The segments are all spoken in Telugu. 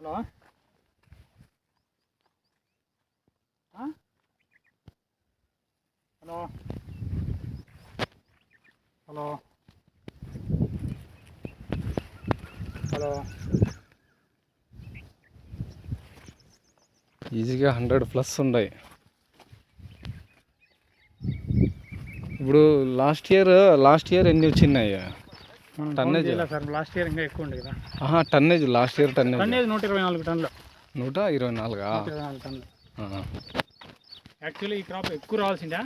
హలో? హలో? హలో? హలో? ఈజీగా హండ్రెడ్ ప్లస్ ఉన్నాయి. ఇప్పుడు లాస్ట్ ఇయర్ లాస్ట్ ఇయర్ ఎన్ని వచ్చినాయి? Tonnage sir? లాస్ట్ ఇయర్ ఇంకా ఎక్కువ ఉంది కదా. ఆహా tonnage last year tonnage tonnage నూట ఇరవై నాలుగు టన్నులు. నూట ఇరవై నాలుగా? నూట ఇరవై నాలుగు టన్నులు. ఆ, యాక్చువల్లీ ఈ క్రాప్ ఎక్కువ రావాల్సిందా.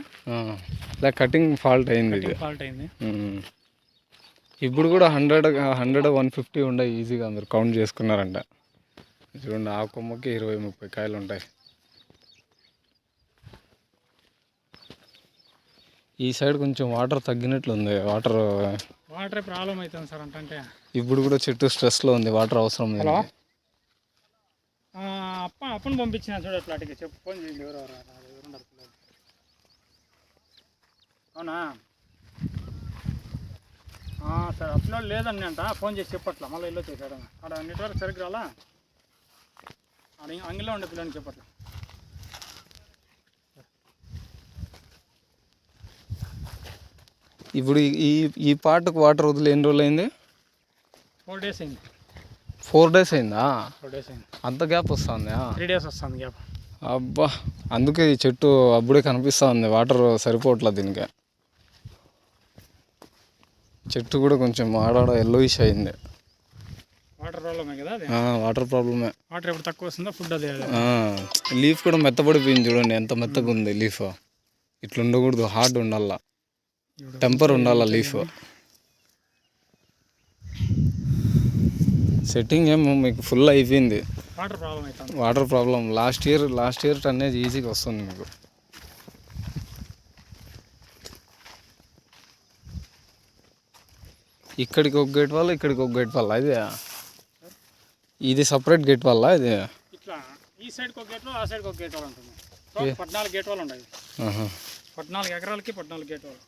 ఇలా కటింగ్ ఫాల్ట్ అయింది ఫాల్ట్ అయింది. ఇప్పుడు కూడా హండ్రెడ్ హండ్రెడ్ వన్ ఫిఫ్టీ ఉండే ఈజీగా మీరు కౌంట్ చేసుకున్నారంట. చూడండి ఆ కొమ్మకి ఇరవై ముప్పై కాయలు ఉంటాయి. ఈ సైడ్ కొంచెం వాటర్ తగ్గినట్లుంది. వాటర్ వాటర్ ప్రాబ్లం అవుతుంది సార్ అంటే. ఇప్పుడు కూడా చెట్టు స్ట్రెస్లో ఉంది వాటర్ అవసరం లేదు. అప్ప అప్పని పంపించిన చూడ అట్లా అటుకి చెప్పు ఫోన్ చేయండి ఎవరు అవునా? ఆ, సరే అప్లోడ్ లేదండి అంట ఫోన్ చేసి చెప్పట్లా మళ్ళీ ఇల్లు వచ్చేసాడు ఆడ నెట్వర్క్ సరిగ్గా రాలా? అంగిలో ఉండే పిల్లని చెప్పట్లా. ఇప్పుడు ఈ- ఈ పాటకు వాటర్ వదిలి ఎన్ని రోజులు అయింది ఫోర్ డేస్ అయింది. ఫోర్ డేస్ అయిందా? ఫోర్ డేస్ అయింది. అంత గ్యాప్ వస్తుందా? త్రీ డేస్ వస్తుంది గ్యాప్. అబ్బా అందుకే ఈ చెట్టు అప్పుడే కనిపిస్తూ ఉంది వాటర్ సరిపోవట్లేదు దీనికి. చెట్టు కూడా కొంచెం ఆడాడ ఎల్లోయిష్ అయింది. వాటర్ ప్రాబ్లమే కదా వాటర్ ప్రాబ్లమే వాటర్ ఎప్పుడు తక్కువ వస్తుందో ఫుడ్ అది లీఫ్ కూడా మెత్తపడిపోయింది చూడండి ఎంత మెత్తగా ఉంది లీఫ్ ఇట్లా ఉండకూడదు హార్డ్ ఉండాల. టెంపర్ ఉండాల లీఫ్ సెట్టింగ్ ఏమో మీకు ఫుల్ అయిపోయింది. వాటర్ ప్రాబ్లం అవుతుంది water problem last year last year tonnage ఈజీగా వస్తుంది మీకు. ఇక్కడికి ఒక గేట్ వల్ల ఇక్కడికి ఒక గేట్ వల్ల ఇది ఇది సపరేట్ గేట్ వల్ల ఇది ఇట్లా ఈ సైడ్కి ఒక గేట్ వాల్ ఆ సైడ్కి ఒక గేట్ వాల్ ఉంటుంది. టోటల్ పద్నాలుగు గేట్ వాళ్ళు ఉన్నాయి ఆహా. పద్నాలుగు ఎకరాలకి పద్నాలుగు గేట్ వాళ్ళు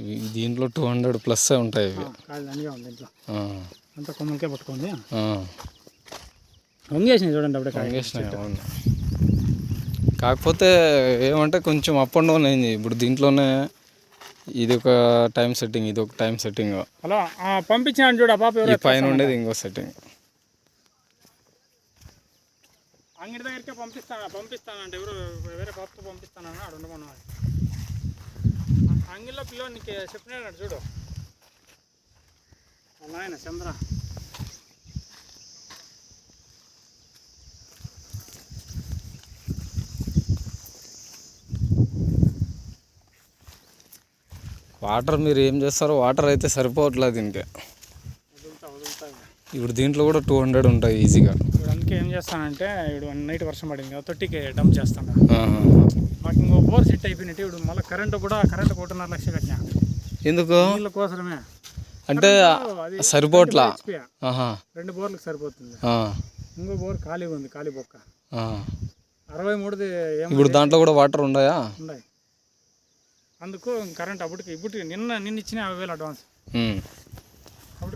ఇవి దీంట్లో టూ హండ్రెడ్ ప్లస్ ఉంటాయి ఇవి. ఉంది ఇంట్లో అంతా కొమ్మలకే పట్టుకుంది. వంగేసినాయి చూడండి అప్పుడే వంగేసినాయి, అవును. కాకపోతే ఏమంటే కొంచెం అప్ అండ్ డౌన్ అయింది. ఇప్పుడు దీంట్లోనే ఇది ఒక టైం సెట్టింగ్ ఇది ఒక టైం సెట్టింగ్ హలో ఆ, పంపించినాను చూడు పాప పైన ఉండేది ఇంకో సెట్టింగ్ అంగడి దగ్గరికే పంపిస్తాను పంపిస్తానంటే ఎవరు వేరే పాపతో పంపిస్తానని ఆడు ఉండమన్నా నీకు చెప్పినాడు చూడు. మా నాయన చంద్ర. వాటర్ మీరు ఏం చేస్తారో వాటర్ అయితే సరిపోవట్లేదు దీనికి. ఇప్పుడు దీంట్లో కూడా టూ హండ్రెడ్ ఉంటాయి ఈజీగా. ఇప్పుడు అందుకే ఏం చేస్తానంటే ఇప్పుడు వన్ నైట్ వర్షం పడింది కదా తొట్టికి డంప్ చేస్తాను. మాకు ఇంకో బోర్ సెట్ అయిపోయినట్టు ఇప్పుడు మళ్ళీ కరెంటు కూడా కరెంటు ఒకటిన్నర లక్ష కట్టినా. ఎందుకు? నీళ్ళ కోసమే. అంటే. ఆహా. రెండు బోర్లకు సరిపోతుంది. ఇంకో బోర్ ఖాళీగా ఉంది ఖాళీ బొక్క. అరవై మూడుది ఇప్పుడు దాంట్లో కూడా వాటర్ ఉన్నాయా ఉన్నాయి అందుకు కరెంట్ అప్పటికి ఇప్పుడు నిన్న నిన్న ఇచ్చిన యాభై వేలు అడ్వాన్స్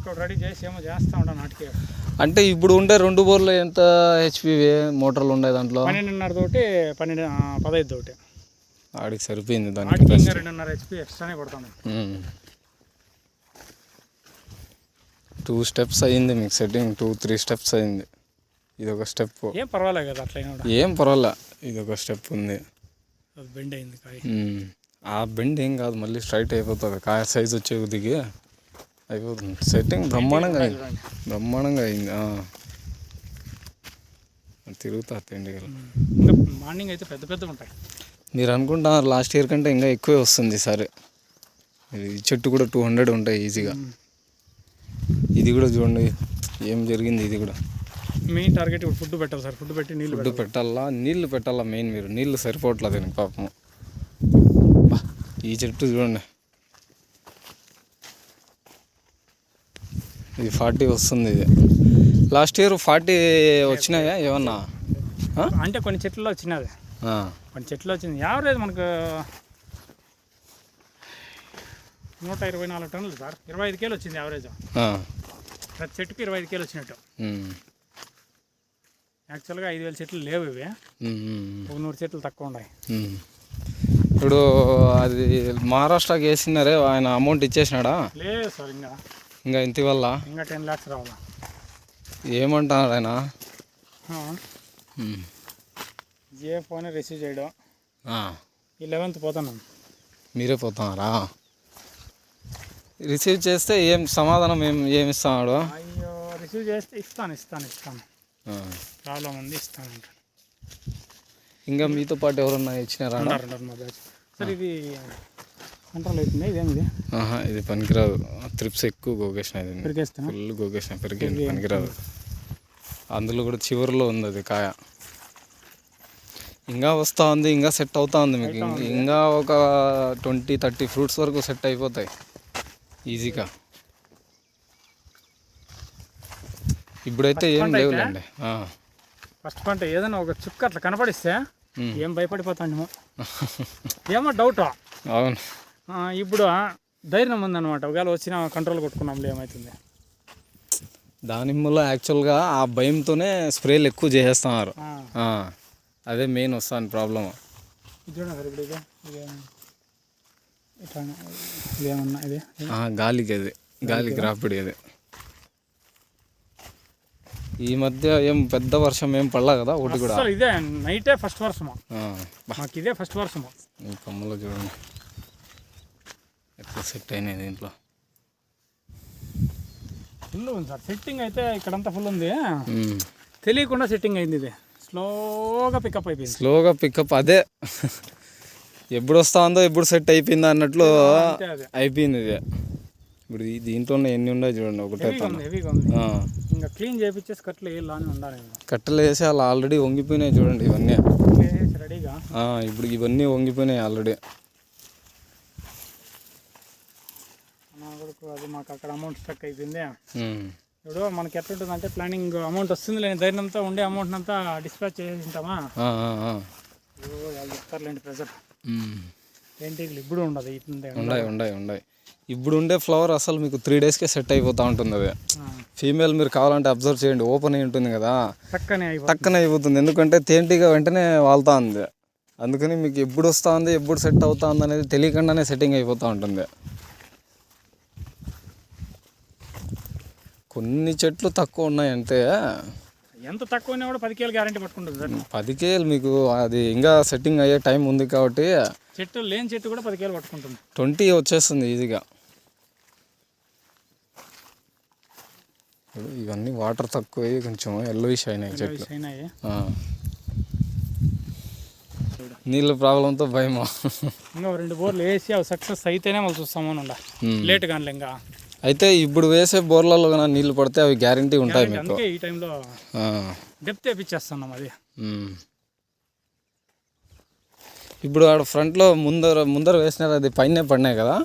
ఒకటి రెడీ చేసి ఏమో చేస్తా ఉంటాను నాటికి అంటే ఇప్పుడు ఉండే రెండు బోర్లు ఎంత హెచ్పివి మోటార్లు ఉన్నాయి దాంట్లో? పన్నెండున్నర తోటి పన్నెండు పదహైదు తోటి. ఆడికి సరిపోయింది దానికి రెండున్నర హెచ్పి ఎక్స్ట్రానే కొడతాను. టూ స్టెప్స్ అయ్యింది మీకు సెట్టింగ్ టూ త్రీ స్టెప్స్ అయింది. ఇది ఒక స్టెప్ ఏం పర్వాలేదు కదా కూడా. ఏం పర్వాలే ఇది ఒక స్టెప్ ఉంది బెండ్ అయింది కాయ. ఆ బెండ్ ఏం కాదు మళ్ళీ స్ట్రైట్ అయిపోతుంది. కాయ సైజ్ వచ్చే దిగి అయిపోతుంది సెట్టింగ్ బ్రహ్మాండంగా అయింది. బ్రహ్మాండంగా అయింది. తిరుగుతా తిండిగలు ఇంకా మార్నింగ్ అయితే పెద్ద పెద్దగా ఉంటాయి. మీరు అనుకుంటున్నారు లాస్ట్ ఇయర్ కంటే ఇంకా ఎక్కువే వస్తుంది ఈసారి. ఈ చెట్టు కూడా టూ హండ్రెడ్ ఉంటాయి ఈజీగా ఇది కూడా చూడండి ఏం జరిగింది ఇది కూడా. మెయిన్ టార్గెట్ ఇప్పుడు ఫుడ్ పెట్టాలి సార్. ఫుడ్ పెట్టి నీళ్ళు ఫుడ్ పెట్టాలా. నీళ్ళు పెట్టాలా మెయిన్ మీరు? నీళ్ళు సరిపోవట్లేదు పాపము ఈ చెట్టు చూడండి. ఇది ఫార్టీ వస్తుంది ఇది. లాస్ట్ ఇయర్ ఫార్టీ వచ్చినాయా ఏమన్నా? అంటే కొన్ని చెట్లలో వచ్చినది. కొన్ని చెట్లు వచ్చింది యావరేజ్ మనకు నూట ఇరవై నాలుగు టన్నులు సార్. ఇరవై ఐదు కేలు వచ్చింది యావరేజ్. ప్రతి చెట్టుకి ఇరవై ఐదు కేలు వచ్చినట్టు. యాక్చువల్గా ఐదు వేల చెట్లు లేవు ఇవి. ఒక నూరు చెట్లు తక్కువ ఉన్నాయి. ఇప్పుడు అది మహారాష్ట్రకి వేసినారే ఆయన అమౌంట్ ఇచ్చేసినాడా? లేదు సార్ ఇంకా. ఇంకా ఇంటి వల్ల ఇంకా టెన్ ల్యాక్స్ రావాలా? ఏమంటున్నాడు ఆయన? జియో ఫోన్ రిసీవ్ చేయడం. ఆ, ఈ లెవెన్త్ పోతున్నాం. మీరే పోతున్నారా? రిసీవ్ చేస్తే ఏం సమాధానం ఏం ఏమి ఇస్తున్నాడు అయ్యో రిసీవ్ చేస్తే ఇస్తాను ఇస్తాను ఇస్తాను. ప్రాబ్లం ఉంది ఇస్తాను అంటాను ఇంకా మీతో పాటు ఎవరన్నా ఇచ్చినారా? మా బ్యాచ్. సార్ ఇది కంట్రోల్ అవుతుంది. ఇదేమిది ఇది పనికిరాదు. త్రిప్స్ ఎక్కువ గోకేషన్ ఇది. పెరిగేస్తాను? ఫుల్ గోకేషన్ పెరిగింది పనికిరాదు. అందులో కూడా చివరిలో ఉంది అది కాయ. ఇంకా వస్తూ ఉంది ఇంకా సెట్ అవుతా ఉంది మీకు. ఇంక- ఒక ట్వంటీ థర్టీ ఫ్రూట్స్ వరకు సెట్ అయిపోతాయి. ఈజీగా. ఇప్పుడైతే ఏం లేవులేండి. ఫస్ట్ పంట ఏదైనా ఒక చుక్క అట్లా కనపడిస్తే. ఏం భయపడిపోతాండేమో ఏమో డౌట్ అవును. ఇప్పుడు ధైర్యం ఉందన్నమాట. ఒకవేళ వచ్చిన కంట్రోల్ కొట్టుకున్నాంలే ఏమవుతుంది దానిమ్మలో యాక్చువల్గా ఆ భయంతోనే స్ప్రేలు ఎక్కువ చేసేస్తున్నారు. అదే మెయిన్ వస్తాను ప్రాబ్లమ్ గాలికి అది. గాలికి రాపిడి అది. ఈ మధ్య ఏం పెద్ద వర్షం ఏం పడలా కదా ఒకటి కూడా? ఇదే నైటే ఫస్ట్ వర్షము. మాకు ఇదే ఫస్ట్ వర్షము. కొమ్మలో చూడండి. సెట్ అయినాయి దీంట్లో. ఫుల్ ఉంది సార్. సెట్టింగ్ అయితే ఇక్కడంతా ఫుల్ ఉంది. తెలియకుండా సెట్టింగ్ అయింది ఇది. స్లోగా పికప్ అయిపోయింది. స్లోగా పికప్ అదే. ఎప్పుడు వస్తా ఉందో ఎప్పుడు సెట్ అయిపోయిందో అన్నట్లు అయిపోయింది ఇది. ఇప్పుడు ఈ దీంట్లోనే ఎన్ని ఉన్నాయి చూడండి ఒకటే ఇంకా క్లీన్ చేయించేసి కట్లు వేయాలని ఉండాలి. కట్టెలు వేసి అలా ఆల్రెడీ వంగిపోయినాయి చూడండి ఇవన్నీ. రెడీగా ఇప్పుడు ఇవన్నీ వంగిపోయినాయి ఆల్రెడీ కొడుకు అది మాకు అక్కడ అమౌంట్ స్ట్రక్ అయిపోయింది. ఉమ్. ఇప్పుడు మనకి ఎట్లుంటుందంటే ప్లానింగ్ అమౌంట్ వస్తుంది లేని ధైర్యంతో ఉండే అమౌంట్ అంతా డిస్పాచ్ చేసి ఉంటామా ఆ, ఆ, ఆ. ఓ వాళ్ళు చెప్తారులేండి ప్రెజర్ ఉమ్. ఏంటి ఇప్పుడు ఉండదు ఇట్లుండే ఉన్నాయి ఉన్నాయి ఉన్నాయి ఇప్పుడు ఉండే ఫ్లవర్ అసలు మీకు త్రీ డేస్కే సెట్ అయిపోతూ ఉంటుంది అది. ఫీమేల్ మీరు కావాలంటే అబ్జర్వ్ చేయండి ఓపెన్ అయి ఉంటుంది కదా. టక్కన అయిపోతుంది. ఎందుకంటే తేంటిగా వెంటనే వాళ్తా ఉంది. అందుకని మీకు ఎప్పుడు వస్తూ ఉంది ఎప్పుడు సెట్ అవుతా ఉంది అనేది తెలియకుండానే సెట్టింగ్ అయిపోతూ ఉంటుంది. కొన్ని చెట్లు తక్కువ ఉన్నాయి అంటే ఎంత తక్కువ కూడా పది కేలు గ్యారంటీ పట్టుకుంటుంది సార్. పది కేలు మీకు అది ఇంకా సెట్టింగ్ అయ్యే టైం ఉంది కాబట్టి. చెట్టు లేని చెట్టు కూడా పది కేలు పట్టుకుంటుంది. ట్వంటీ వచ్చేస్తుంది ఈజీగా. ఇవన్నీ వాటర్ తక్కువ కొంచెం ఎల్లోయిష్ అయినాయి చెట్లు. నీళ్ళ ప్రాబ్లంతో భయమా? ఇంకా రెండు బోర్లు వేసి అవి సక్సెస్ అయితేనే మళ్ళీ చూస్తామని ఉండ. ఉమ్. లేట్ కానీ ఇంకా. అయితే ఇప్పుడు వేసే బోర్లలో నీళ్ళు పడితే అవి గ్యారంటీ ఉంటాయి మీకు. అందుకే ఈ టైంలో. డెప్త్ వేపించేస్తున్నాం అది. ఇప్పుడు ఆడ ఫ్రంట్లో ముందర ముందర వేసినారు అది పైనే పడినాయి కదా?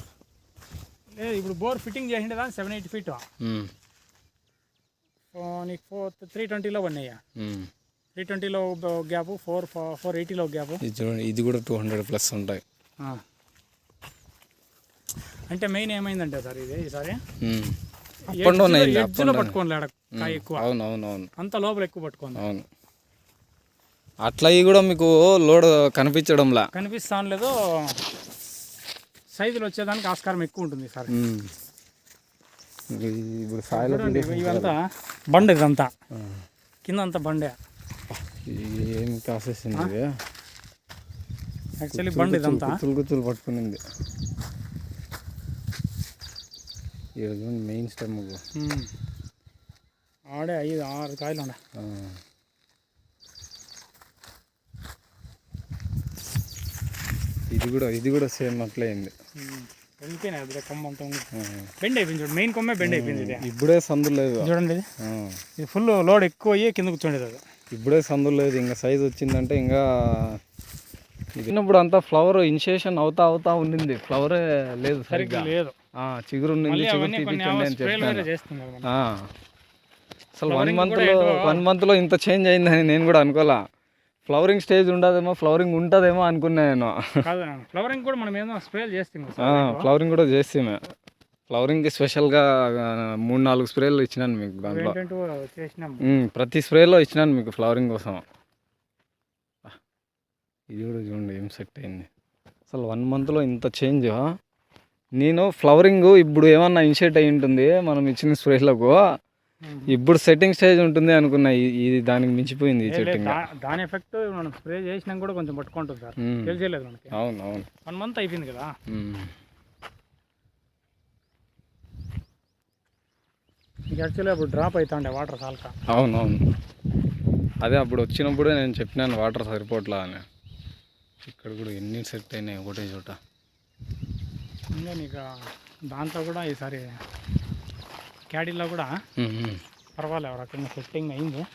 లేదు ఇప్పుడు బోర్ ఫిట్టింగ్ చేసిండే సెవెన్ ఎయిటీ ఫీట్. నీకు ఫోర్ త్రీ ట్వంటీలో పడినాయి. త్రీ ట్వంటీలో గ్యాప్ ఫోర్ ఫోర్ ఎయిటీలో గ్యాప్ ఇది చూడండి ఇది కూడా టూ హండ్రెడ్ ప్లస్ ఉంటాయి. అంటే మెయిన్ ఏమైందంటే సార్ ఇది ఈసారి? ఎడ్జ్లో కాయ ఎక్కువ. అవును అవును అవును. అంత లోపల ఎక్కువ పట్టుకోండి. అవును. అట్లా ఇవి కూడా మీకు లోడ్ కనిపించడంలా. కనిపిస్తాను లేదో సైజులు వచ్చేదానికి ఆస్కారం ఎక్కువ ఉంటుంది సార్. ఇప్పుడు సాయిలో ఇవంతా బండ ఇదంతా. కింద అంతా బండే. ఏం ప్రాసెస్ యాక్చువల్లీ బండ ఇదంతా. కుచ్చులు కుచ్చులు పట్టుకునింది. ఈరోజు మెయిన్ స్టెమ్. ఆడే ఐదు ఆరు కాయలు ఉండే ఇది కూడా ఇది కూడా సేమ్ అట్లే అయింది. ఉమ్. వెళ్ళిపోయినాయి అది కొమ్మ అంతా. బెండ్ అయిపోయింది చూడండి మెయిన్ కొమ్మే బెండ్ అయిపోయింది ఇది. ఇప్పుడే సందు లేదు. చూడండి ఇది. ఇది ఫుల్ లోడ్ ఎక్కువ అయ్యి కింద కూర్చోండేది అది. ఇప్పుడే సందు లేదు ఇంకా సైజ్ వచ్చిందంటే ఇంకా ఇది. అంతా ఫ్లవర్ ఇనిషియేషన్ అవుతా అవుతా ఉండింది. ఫ్లవరే లేదు సరిగ్గా. లేదు. చిగురు మళ్ళీ చిగురు తీపిచ్చండి అని చెప్పాను. అసలు వన్ మంత్లో వన్ మంత్లో ఇంత చేంజ్ అయిందని నేను కూడా అనుకోలే. ఫ్లవరింగ్ స్టేజ్ ఉండదేమో ఫ్లవరింగ్ ఉంటుందేమో అనుకున్నా నేను. ఫ్లవరింగ్ కూడా మనం ఏదో స్ప్రే చేస్తాం ఫ్లవరింగ్ కూడా చేస్తామే. ఫ్లవరింగ్కి స్పెషల్గా మూడు నాలుగు స్ప్రేలు ఇచ్చినాను మీకు దాంట్లో. ప్రతి స్ప్రేలో ఇచ్చినాను మీకు ఫ్లవరింగ్ కోసం. ఇది కూడా చూడండి ఏం సెట్ అయింది. అసలు వన్ మంత్లో ఇంత చేంజ్ నేను ఫ్లవరింగ్ ఇప్పుడు ఏమన్నా ఇనిషియేట్ అయి ఉంటుంది మనం ఇచ్చిన స్ప్రేలకు. ఇప్పుడు సెట్టింగ్ స్టేజ్ ఉంటుంది అనుకున్నా ఇది దానికి మించిపోయింది సెట్టింగ్. దాని ఎఫెక్ట్ మనం స్ప్రే చేసినా కూడా కొంచెం పట్టుకుంటుంది సార్. తెలియలేదు మనకి. అవును అవును వన్ మంత్ అయిపోయింది కదా. యాక్చువల్లీ అప్పుడు డ్రాప్ అవుతాండే వాటర్ సాల్క. అవును అవును అదే అప్పుడు వచ్చినప్పుడే నేను చెప్పినాను వాటర్ సరిపోట్లా అని. ఇక్కడ కూడా ఎన్ని సెట్ అయినాయి ఒకటే చోట. ఇంకా నీకు దాంట్లో కూడా ఈసారి క్యాడీలో కూడా. పర్వాలేదు రకంగా సెట్టింగ్ అయింది.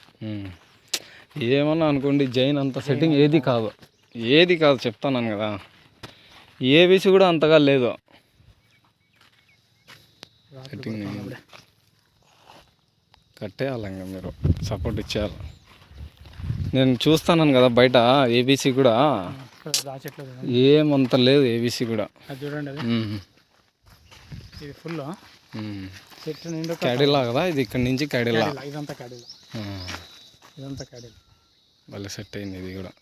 ఏమన్నా అనుకోండి జైన్ అంత సెట్టింగ్ ఏది కాదు. ఏది కాదు చెప్తాను కదా. ఏబీసీ కూడా అంతగా లేదు. సెట్టింగ్ అయింది. కట్టేయాలి ఇంకా మీరు. సపోర్ట్ ఇచ్చేయాలి. నేను చూస్తాను కదా బయట ఏబీసీ కూడా. ఆ చెట్లు చూడండి. ఏమంత లేదు ఏబీసీ కూడా. అది చూడండి అది. ఇది ఫుల్ ఉమ్. చెట్టు నిండు క్యాడిలా కదా ఇది ఇక్కడ నుంచి క్యాడిలా క్యాడీలా ఇదంతా క్యాడీలా ఉమ్. ఇదంతా క్యాడీలా భలే సెట్ అయింది ఇది కూడా.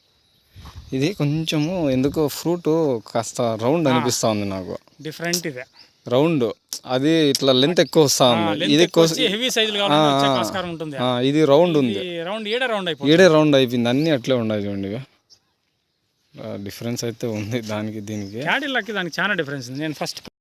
ఇది కొంచెము ఎందుకో ఫ్రూట్ కాస్త రౌండ్ అనిపిస్తా ఉంది నాకు. డిఫరెంట్ ఇదే. రౌండ్ అది ఇట్లా లెంత్ ఎక్కువ వస్తా ఉంది. ఇది హెవీ సైజులు ఆ, ఇది రౌండ్ ఉంది. రౌండ్ ఏడే రౌండ్ అయిపోతుంది. ఈడే రౌండ్ అయిపోయింది. అన్నీ అట్లే ఉన్నాయి చూడండి డిఫరెన్స్ అయితే ఉంది దానికి దీనికి. క్యాడీలాకి దానికి చాలా డిఫరెన్స్ ఉంది. నేను ఫస్ట్